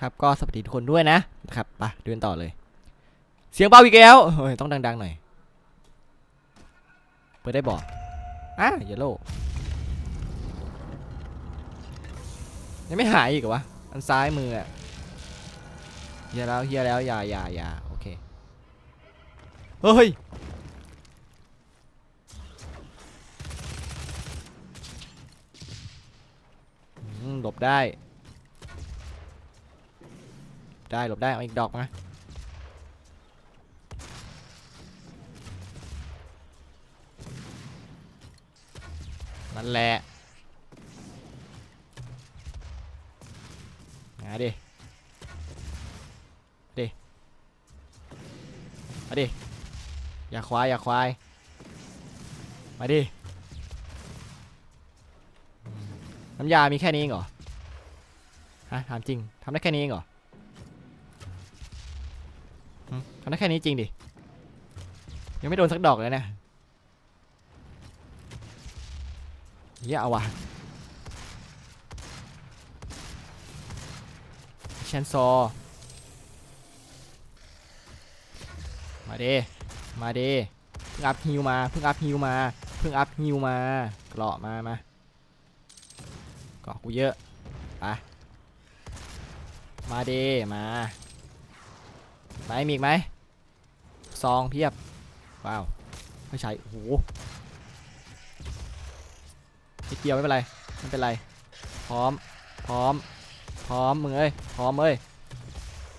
ครับก็สวัสดีทุกคนด้วยนะนะครับไปเดินต่อเลย เสียงเบาอีกแล้วต้องดังๆหน่อยเปิดได้บอกอะเยลโล่ยังไม่หายอีกเหรอวะอันซ้ายมืออะเฮียแล้วเฮียแล้วอย่าอย่าอย่าโอเคเฮ้ยหลบได้ ได้หลบได้เอาอีกดอกมานั่นแหละมาดิดิมาดิอย่าควายอย่าควาย มาดิ น้ำยามีแค่นี้เองเหรอ ฮะ ถามจริง ทำได้แค่นี้เองเหรอ ทำได้แค่นี้จริงดิ ยังไม่โดนสักดอกเลยเนี่ยเยเอาวะเชนซอ มาเดมาเดเพิ่งอัพฮิวมา เพิ่งอัพฮิวมา เพิ่งอัพฮิวมาเกราะมา มาเกราะกูเยอะ ไป มาเดมา ไหนมีอีกไหมซองเพียบ ว้าว ไม่ใช่โอ้โหนิดเดียวไม่เป็นไรไม่เป็นไร พร้อม พร้อม พร้อมมึงเอ้ย พร้อมเอ้ย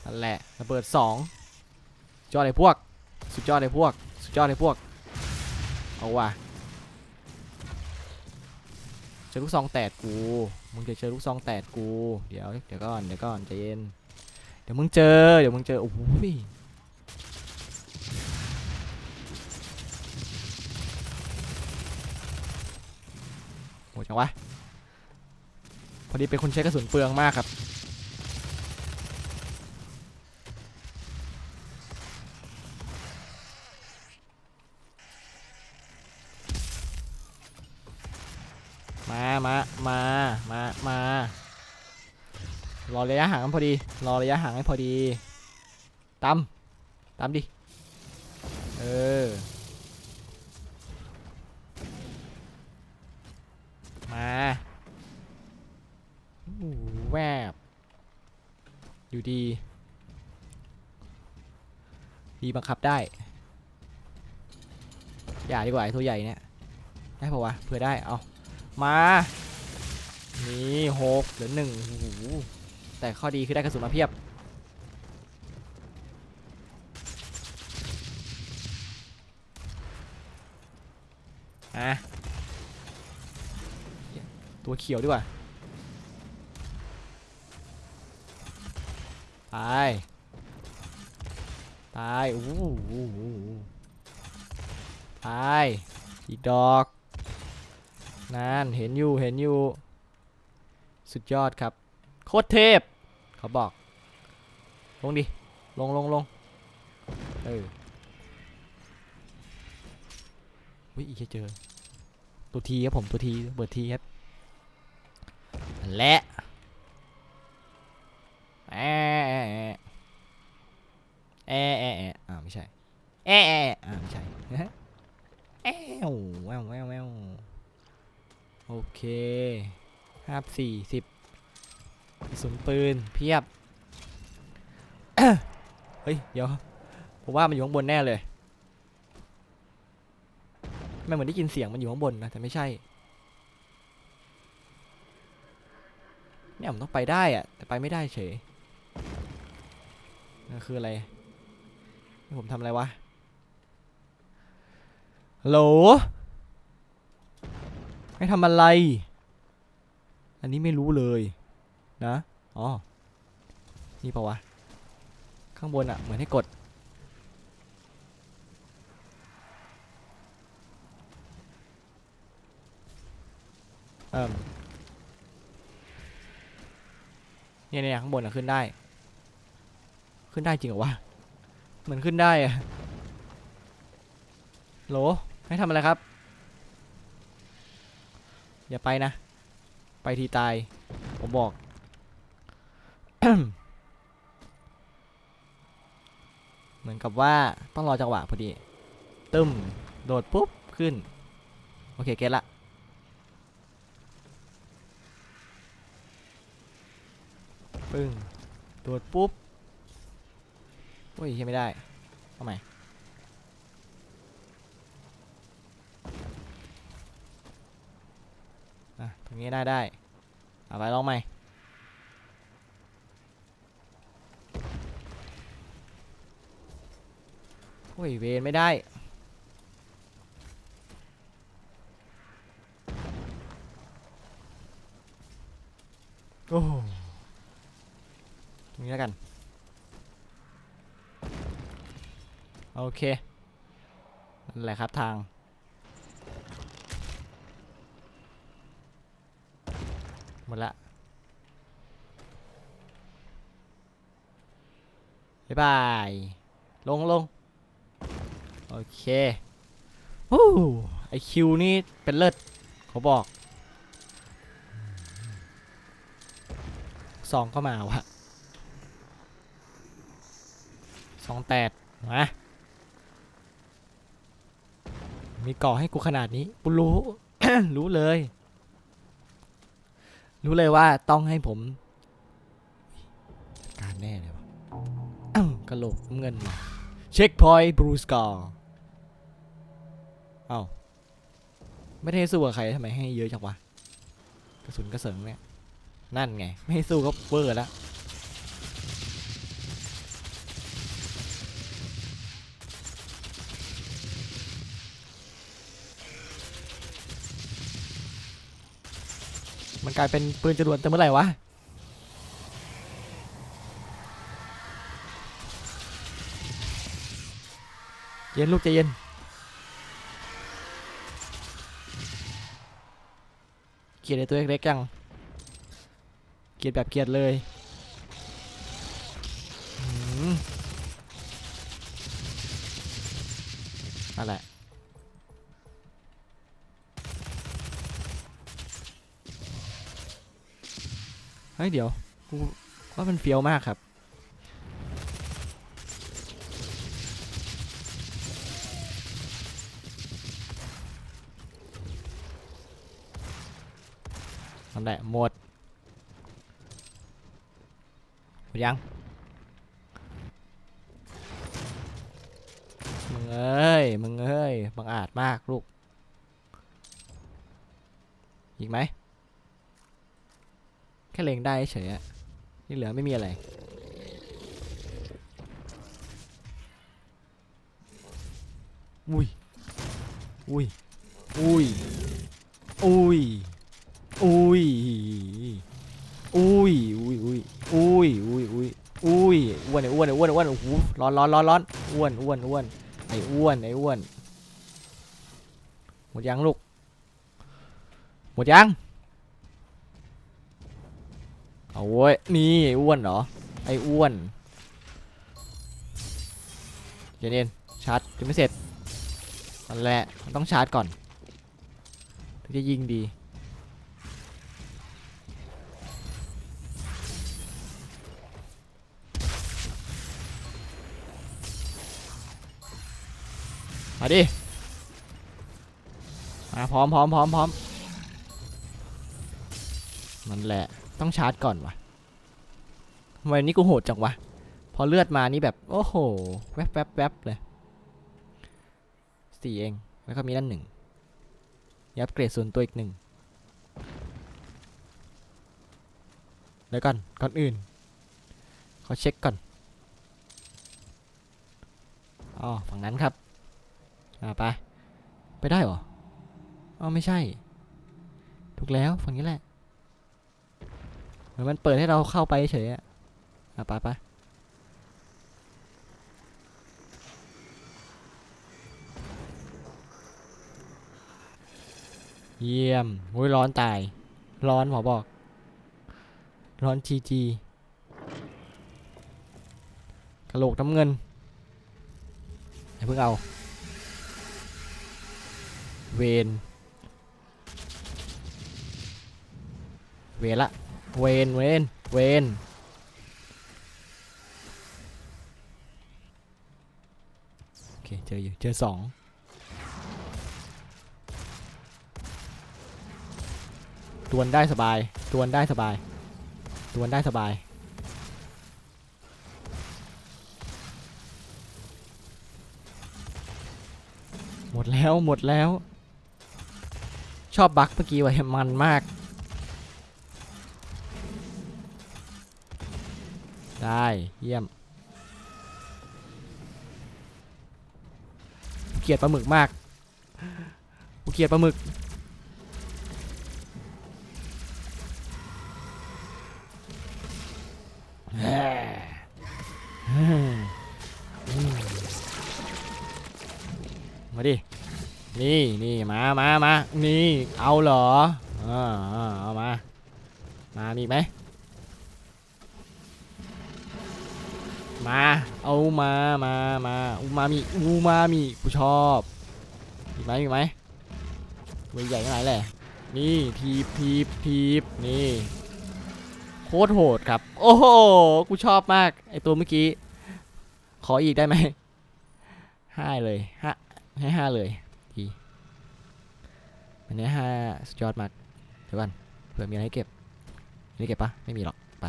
นั่นแหละ ระเบิดสองสุดยอดเลยพวก สุดยอดเลยพวก สุดยอดเลยพวก เอาว่ะเจอลูกซองแตดกู มึงจะเจอลูกซองแตดกู เดี๋ยว เดี๋ยวก่อน เดี๋ยวก่อนใจเย็น ดี๋ยวมึงเจอ เดี๋ยวมึงเจอ โอ้โหยโหจังวะ พอดีเป็นคนใช้กระสุนเปลืองมากครับ มา มา มา มา มา รอระยะห่างกันพอดี รอระยะห่างให้พอดีตามตามดิ เออ มาแวบ อยู่ดี ดีบังคับได้ อย่าดีกว่าไอ้ตัวใหญ่เนี่ย ได้ปะวะเผื่อได้ เอา มา นี่หกเหลือหนึ่งโอ้โห แต่ข้อดีคือได้กระสุนมาเพียบ อะ ตัวเขียวดีกว่า ตาย ตายอู้หูตาย อีกดอกนั่นเห็นอยู่ เห็นอยู่ สุดยอดครับ โคตรเทพ เขาบอก ลงดิ ลงลงลงเออวิอีกเจอ ตัวทีครับผมตัวทีเบิดทีครับ และแอะแอะแอะแอะอ่าไม่ใช่แอะแอะอ่าไม่ใช่แอวแววแววแววโอเคห้าสี่สิบ กระสุนปืนเพียบ เฮ้ย เดี๋ยว ผมว่ามันอยู่ข้างบนแน่เลยไม่เหมือนได้ยินเสียงมันอยู่ข้างบนนะ แต่ไม่ใช่ เนี่ยผมต้องไปได้อะแต่ไปไม่ได้เฉยนั่นคืออะไรผมทำอะไรวะฮัลโหลให้ทำอะไร อันนี้ไม่รู้เลย นะอ๋อนี่ปะวะ ข้างบนอะเหมือนให้กด เอิ่มเนี่ยเนี่ยข้างบนอะขึ้นได้ ขึ้นได้จริงเหรอวะ เหมือนขึ้นได้อะโหลให้ทำอะไรครับ อย่าไปนะ ไปทีตาย ผมบอก เหมือนกับว่าต้องรอจังหวะพอดี ตึมโดดปุ๊บ ขึ้น โอเค เก็ตละปึ้งโดดปุ๊บ โอ้ยยังไม่ได้เอาใหม่อะ ตรงนี้ได้ได้ เอาไปลองใหม่ อ้ยเวนไม่ได้ โอ้ตรงนี้แล้วกัน โอเคนั่นแหละครับทางหมดละบ๊ายบาย ลงลง โอเคโอ้ไอคิวนี่เป็นเลิศเขาบอกสองก็มาวะสองแปดมามีก่อให้กูขนาดนี้กูรู้ รู้เลย รู้เลยว่าต้องให้ผม การแน่เลยวะกระโหลกน้ำเงินมาเช็คพอยต์บรูสกอร์ เอ้าไม่ได้ให้สู้กับใครทำไมให้เยอะจังวะกระสุนกระเสริงเนี่ยนั่นไง ไม่ให้สู้ก็เวอร์แล้วมันกลายเป็นปืนจรวดแต่เมื่อไหร่วะเย็นลูกใจเย็น เก ลียดไอตัวเล็กๆยังเกลียดแบบเกลียดเลยนั่นแหละเฮ้ยเดี๋ยวกูว่ามันเฟี้ยวมากครับ แหละ หมด หมดยัง มึงเอ้ย มึงเอ้ยบังอาจมากลูก อีกไหม แค่เล็งได้เฉยอะที่เหลือไม่มีอะไรอุ้ย อุ้ย อุ้ย อุ้ย อุ้ยอุ้ยอุ้ยอุ้ยอุ้ยอุ้ยอุ้ยอุ้ยอ้วนไอ้อ้วนไอ้อ้วนไอ้อ้วนโอ้โหร้อนร้อนร้อนร้อนอ้วนอ้วนอ้วนไอ้อ้วนไอ้อ้วนหมดยังลูกหมดยังเอาเว้ยนี่ไอ้อ้วนเหรอไอ้อ้วนเย็นๆชาร์จยังไม่เสร็จนั่นแหละมันต้องชาร์จก่อนถึงจะยิงดี มาดิมาพร้อมพร้อมพร้อมพร้อมนั่นแหละต้องชาร์จก่อนวะทำไมนี่กูโหดจังวะ พอเลือดมานี่แบบ โอ้โห แวบแวบแวบเลยสี่เอง แล้วก็มีนั่นหนึ่งยับเกรดส่วนตัวอีกหนึ่งเดี๋ยวก่อนก่อนอื่นขอเช็คก่อนอ๋อฝั่งนั้นครับ อ่าไป ไปได้หรออ๋อไม่ใช่ ถูกแล้วฝั่งนี้แหละ เหมือนมันเปิดให้เราเข้าไปเฉยอะอะไปไปเยี่ยมโอ้ยร้อนตาย ร้อนหมอบอก ร้อนจีจีกระโหลกน้ำเงินอย่าเพิ่งเอา เวนเวนละเวนเวนเวนเคเจออยู่เจอสองตวนได้สบายตวนได้สบายตวนได้สบายหมดแล้วหมดแล้ว ชอบบักเมื่อกี้ไว้มันมาก ได้เยี่ยม เกลียดปลาหมึกมาก กูเกลียดปลาหมึก นี่นี่มามามานี่เอาเหรออ่าอ่าเอามา มามีไหมมาเอามามามาอูมามีอูมามีกูชอบมีไหมมีไหมตัวใหญ่ขนาดไหนแหละนี่ทีบทีบทีบนี่โคตรโหดครับ โอ้โหกูชอบมากไอตัวเมื่อกี้ ขออีกได้ไหมห้าเลยห้าให้ห้าเลย อันนี้ห้าสุดยอดมากเดี๋ยวก่อนเผื่อมีอะไรให้เก็บมีอะไรเก็บปะไม่มีหรอกไป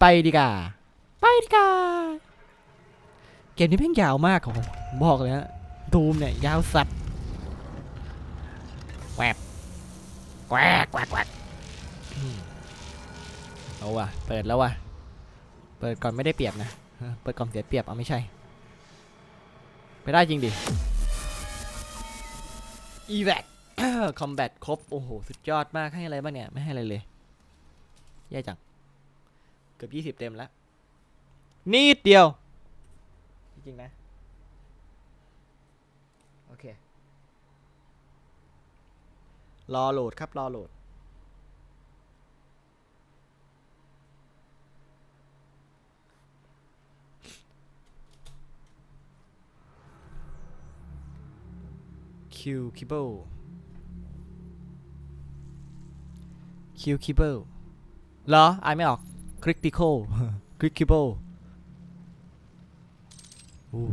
ไปดีกว่าไปดีกว่าเกมนี้เพ่งยาวมากของบอกเลยฮะดูมเนี่ยยาวสัตว์แกวบแกวกแกวกแกวกเอาว่ะเปิดแล้วว่ะเปิดก่อนไม่ได้เปรียบนะเปิดก่อนเสียเปรียบเอาไม่ใช่ไปได้จริงดิอีแว e v a c combat ครบ โอ้โห สุดยอดมากให้อะไรบ้างเนี่ย ไม่ให้อะไรเลย แย่จัง เกือบยี่สิบเต็มแล้ว นิดเดียว จริงๆนะ โอเค รอโหลดครับ รอโหลดคิวคิเบิล คิวคิเบิลเหรออ่านไม่ออกคริติคอลคริคิเบิลอู้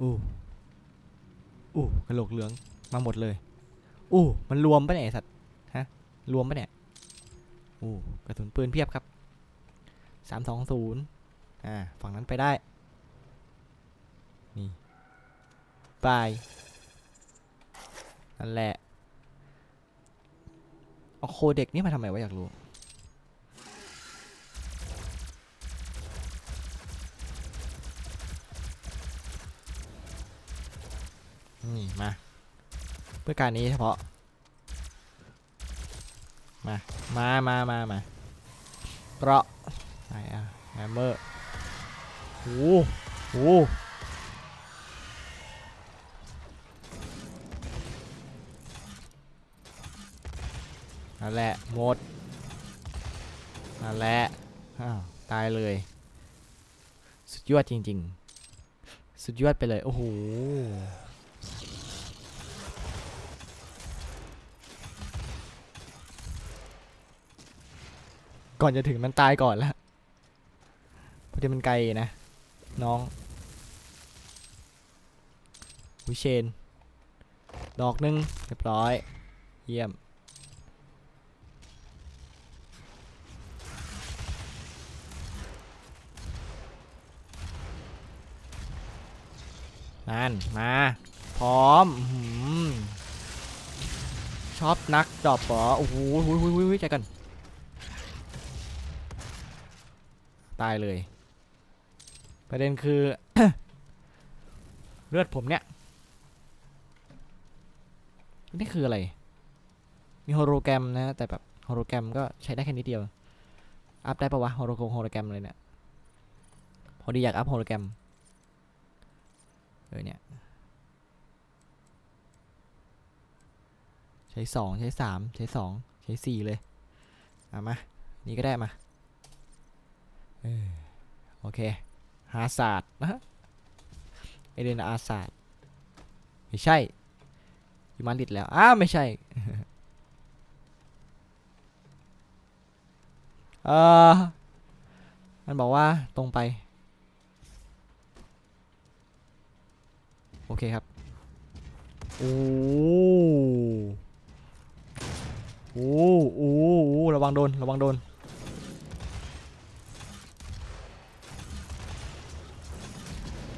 อู้อู้กระโหลกเหลืองมาหมดเลยอู้มันรวมปะเนี่ยสัตว์ฮะรวมปะเนี่ยอู้กระสุนปืนเพียบครับสามสองศูนย์อ่าฝั่งนั้นไปได้นี่ไปนั่นแหละ เอาโคเด็กนี่มาทำไมวะอยากรู้ นี่ มา เพื่อการนี้เฉพาะ มา มามามามาเปราะไหนอะแฮมเมอร์โอ้โห นั่นแหละหมดนั่นแหละอ้าวตายเลย สุดยอดจริง ๆ สุดยอดไปเลย โอ้โหก่อนจะถึงมันตายก่อนแล้วเพราะเดี๋ยวมันไกลนะ น้องวิเชน ดอกหนึ่งเรียบร้อย เยี่ยม นั่น มา พร้อมชอบนักดรอปอโอ้โหหุยหุยหุยหุยใจกัน ตายเลย ประเด็นคือ เลือดผมเนี่ย นี่คืออะไร มีโฮโลแกรมนะ แต่แบบโฮโลแกรมก็ใช้ได้แค่นิดเดียว อัพได้ปะวะโฮโลโฮโลแกรมเลยเนี่ย พอดีอยากอัพโฮโลแกรม เออเนี่ย ใช้สองใช้สามใช้สองใช้สี่เลยเอามา นี่ก็ได้มาออโอเคฮาศาสตร์นะฮะเอเดนอาศาสตร์ไม่ใช่ยูมาลิดแล้ว อ้าไม่ใช่ เออมันบอกว่าตรงไป อเคครับ โอ้โอ้โอ้โอ้ระวังโดน ระวังโดน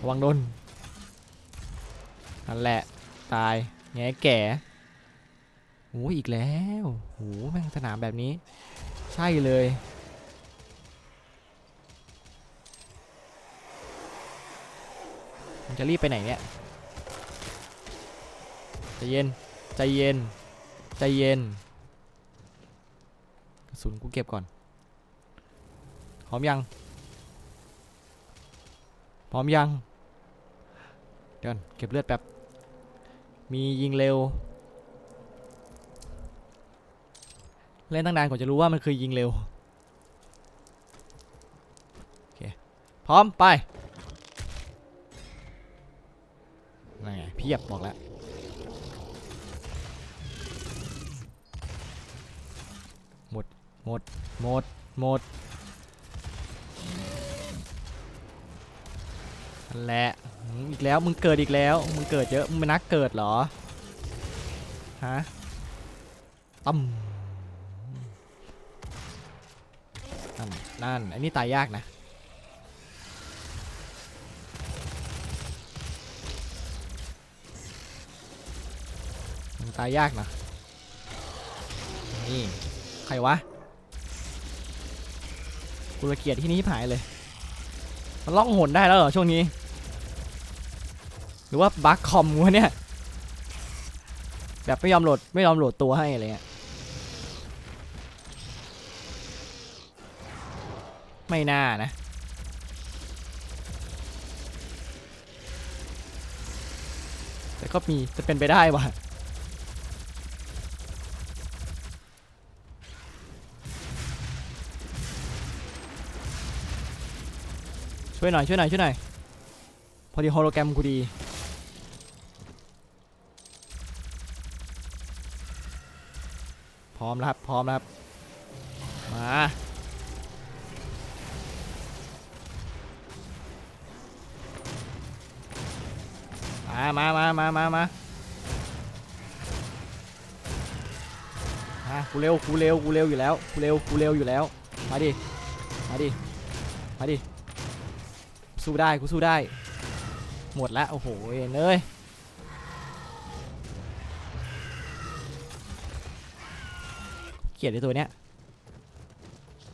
ระวังโดน นั่นแหละ ตาย แง่แก่โอ้อีกแล้วโหแม่งสนามแบบนี้ ใช่เลยมันจะรีบไปไหนเนี่ย เย็น ใจเย็น ใจเย็น กระสุนกูเก็บก่อน พร้อมยัง พร้อมยัง เดี๋ยวนเก็บเลือดแป๊บ มียิงเร็ว เล่นตั้งนานกว่าจะรู้ว่ามันคือยิงเร็ว โอเค พร้อมไปนั่นไงเพียบบอกแล้ว หมด หมด หมดแหละอีกแล้วมึงเกิดอีกแล้ว มึงเกิดเยอะมึงเป็นนักเกิดเหรอฮะตั้มนั่นนั่นอันนี้ตายยากนะตายยากนะนี่ใครวะ กูระเกียดที่นี้หายเลย มันล่องหนได้แล้วเหรอช่วงนี้ หรือว่าบั๊กคอมวะเนี่ย แบบไม่ยอมโหลดไม่ยอมโหลดตัวให้อะไรเงี้ย ไม่น่านะแต่ก็มีจะเป็นไปได้ว่ะ ช่วยหน่อยช่วยหน่อยช่วยหน่อยพอดีโฮโลแกรมกูดีพร้อมแล้วครับพร้อมแล้วครับมามามามามามามาอะกูเร็วกูเร็วกูเร็วอยู่แล้วกูเร็วกูเร็วอยู่แล้ว มาดิ มาดิ มาดิ สู้ได้กูสู้ได้ หมดแล้วโอ้โหเอ็นเอ้ยเกลียดไอ้ตัวเนี้ย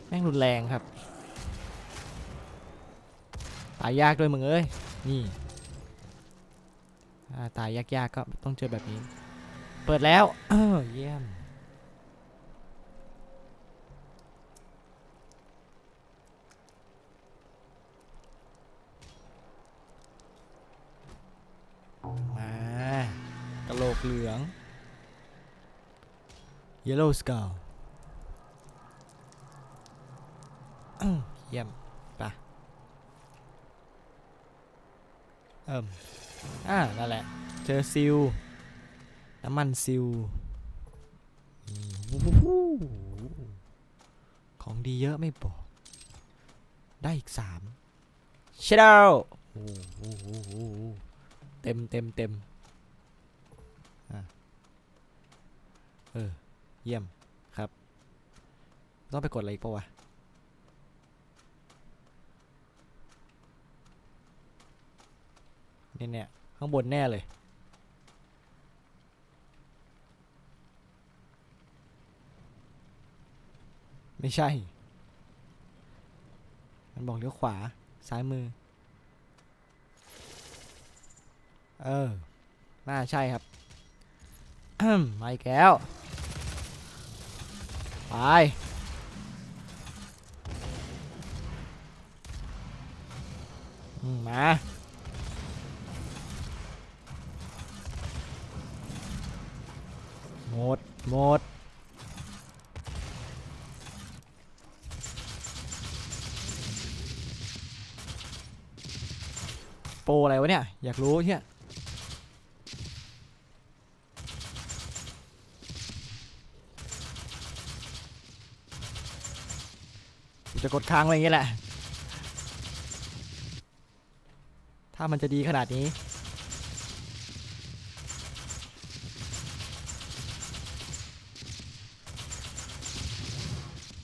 แม่งรุนแรงครับตายยากด้วยมึงเอ้ยนี่ตายยากๆก็ต้องเจอแบบนี้ เปิดแล้วเออเยี่ยมา กเหลือง Yellow Skull เยี่ยมไปะเอิ่มอ่านั่นแหละ เจอซิล น้ำมันซิล ของดีเยอะไม่บอก ได้อีกสามเชดาวโอ้โหโอ้โหโอ้โหเต็มเต็มเต็มอะ เออ เยี่ยมครับ ต้องไปกดอะไรอีกปะวะ นี่เนี่ย ข้างบนแน่เลย ไม่ใช่ มันบอกเลี้ยวขวา ซ้ายมือ เออ น่าใช่ครับ มาอีกแล้ว ไปมาหมดหมดโปรอะไรวะเนี่ย อยากรู้เนี่ย กดค้างอะไรอย่างเงี้ยแหละ ถ้ามันจะดีขนาดนี้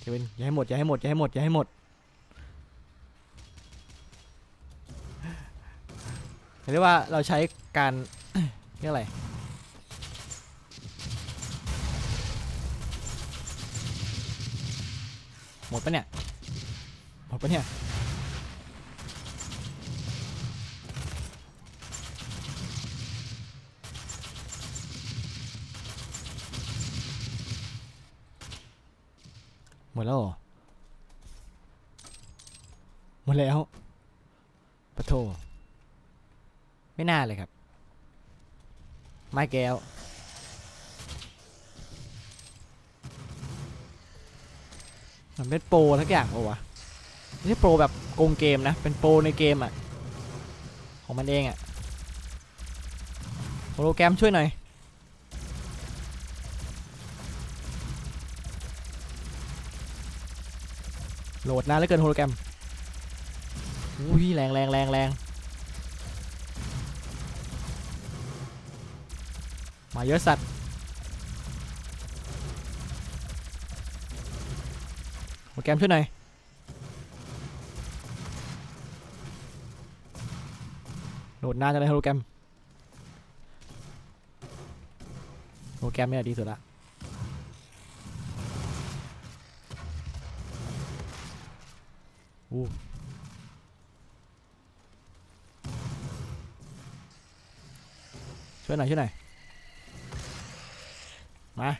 เควินอย่าให้หมด อย่าให้หมด อย่าให้หมด อย่าให้หมดเรียกว่าเราใช้การเรียกอะไรหมดปะเนี่ย ดปะเนี่ยหมดแล้วหรอหมดแล้วปะโท ไม่น่าเลยครับ ไม้แก้วมันเป็นโปรทักอย่างปะวะ ไม่ใช่โปรแบบโกงเกมนะ เป็นโปรในเกมอะ ของมันเองอะโฮโลแกรมช่วยหน่อย โหลดนานเหลือเกินโฮโลแกรมอุ้ยแรงแรงแรงแรงมาเยอะสัตว์โปรแกรมช่วยหน่อย โหลดนาจังเลยโปรแกรมโปรแกรมเนี่ยดีสุดละอู้ช่วยหน่อยช่วยหน่อยมา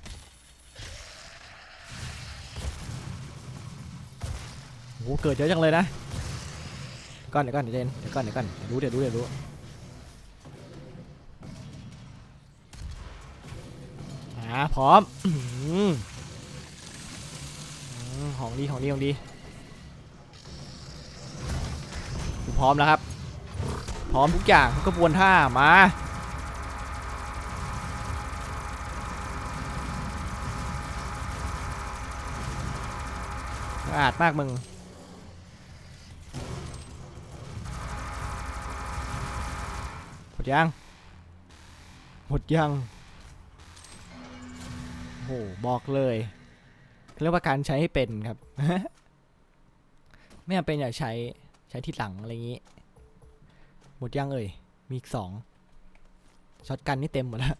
โหเกิดเยอะจังเลยนะก่อนเดี๋ยวก่อนเดี๋ยวเจนเดี๋ยวก่อนเดี๋ยวก่อนเดี๋ยวรู้เดี๋ยวรู้เดี๋ยวรู้ อ่าพร้อมของดีของดีของดีกูพร้อมแล้วครับ พร้อมทุกอย่างทุกกระบวนท่ามาอาดมากมึงหมดยังหมดยัง โอ้โหบอกเลยเรียกว่าการใช้ให้เป็นครับ ไม่จำเป็นอย่าใช้ใช้ที่หลังอะไรอย่างนี้หมดยังเอ่ยมีอีกสองช็อตกันนี่เต็มหมดแล้ว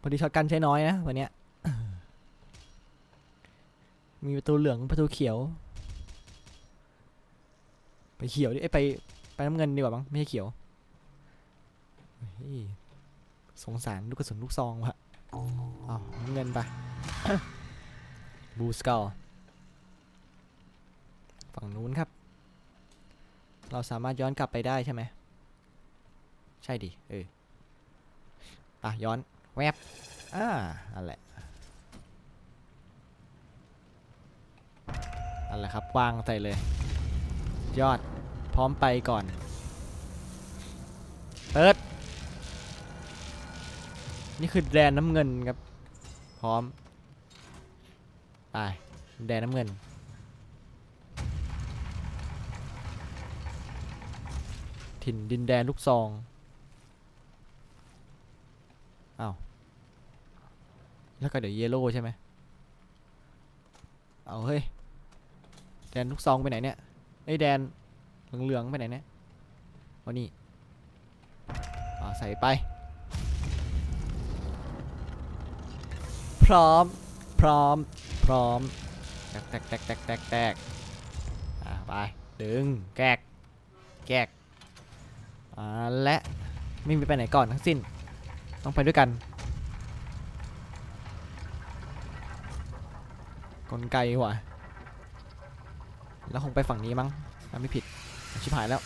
พอดีช็อตกันใช้น้อยนะวันเนี้ยมีประตูเหลืองประตูเขียว ไปเขียวดิเอ้ยไปไปน้ำเงินดีกว่ามั้งไม่ใช่เขียวสงสารลูกกระสุนลูกซองวะ อ้าเงินไปบูสกอลฝั่งนู้นครับ เราสามารถย้อนกลับไปได้ใช่ไหม ใช่ดิ เอออะย้อน แวบอ่านั่นแหละนั่นแหละครับวางใส่เลย ยอดพร้อมไปก่อน เปิด นี่คือแดนน้ำเงินครับ พร้อมไปแดนน้ำเงิน ถิ่นดินแดนลูกซองอ้าวแล้วก็เดี๋ยวเยลโล่ใช่ไหมเอาเฮ้ย แดนลูกซองไปไหนเนี่ยไอ้แดนเหลืองๆไปไหนเนี่ยวันนี้อ่ใส่ไป ร้อม พร้อม พร้อม แตกแตกแตกแตกแตกแตกอ่าไปดึงแกกแกกอ่าและไม่มีไปไหนก่อนทั้งสิ้น ต้องไปด้วยกัน กลไกว่ะ แล้วคงไปฝั่งนี้มั้งถ้าไม่ผิด ชิบหายแล้ว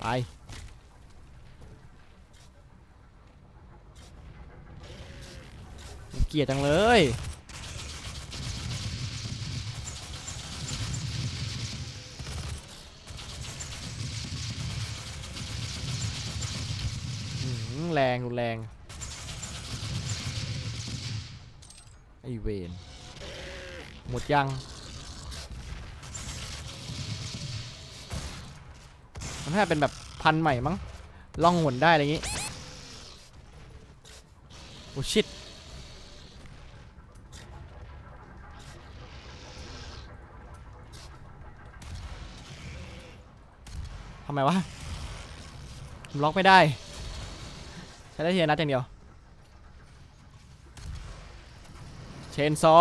ไป เกลียดจังเลย แรงรุนแรง ไอเวนหมดยัง มันน่าเป็นแบบพันใหม่มั้งล่องหนได้อะไรอย่างงี้ โอ้ชิต ทำไมวะผมล็อกไม่ได้ ใช้ได้เทีละนัดอย่างเดียว เชนซอ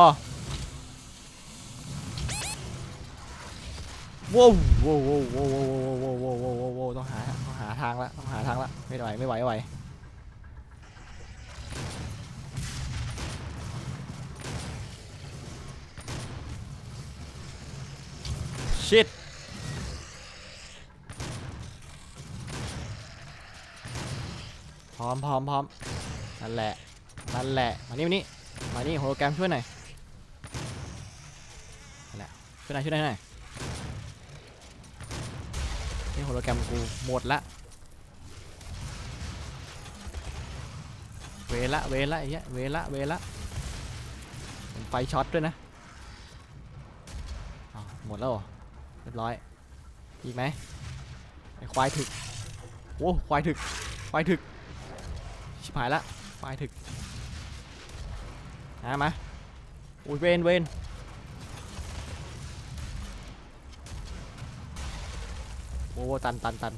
ว้าวว้าวว้าวว้าวว้าวว้าวว้าวว้าวว้าวต้องหาต้องหาทางละต้องหาทางละไม่ไหวไม่ไหวไม่ไหวชิต ร้อมพร้อมพร้อมนั่นแหละนั่นแหละมานี่มานี่มานี่โฮโลแกรมช่วยหน่อยนั่นแหละช่วยหน่อยช่วยหน่อยหน่อยนี่โฮโลแกรมกูหมดละเวละเวละไอ้เหี้ยเวละเวละเป็นไฟช็อตด้วยนะหมดแล้วเหรอเรียบร้อยอีกไหมไอ้ควายถึกโอ้ควายถึกควายถึก หายละควายถึกมามาอุ้ยเวนเวนโอ้ตันตันตัน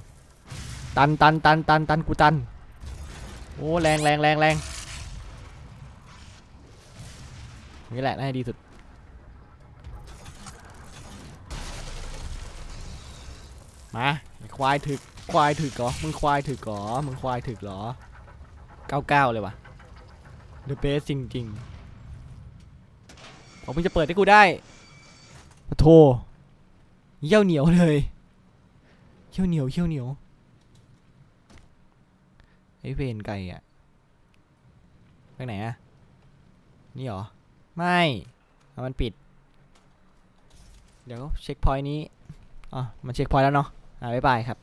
ตันตันตันตันตันกูตันโอ้แรงแรงแรงแรงนี่แหละน่าดีสุดมาควายถึกควายถึกเหรอมึงควายถึกเหรอมึงควายถึกเหรอ เก้าเก้าเลยวะ The best จริงๆผมมึงจะเปิดให้กูได้ปะโทเยี่ยวเหนียวเลยเยี่ยวเหนียวเยี่ยวเหนียวไอ้เวนไก่อะไปไหนอะนี่เหรอ ไม่เอามันปิด เดี๋ยวเช็คพอยต์นี้ อ๋อ มันเช็คพอยต์แล้วเนาะ อ่าบ๊ายบายครับ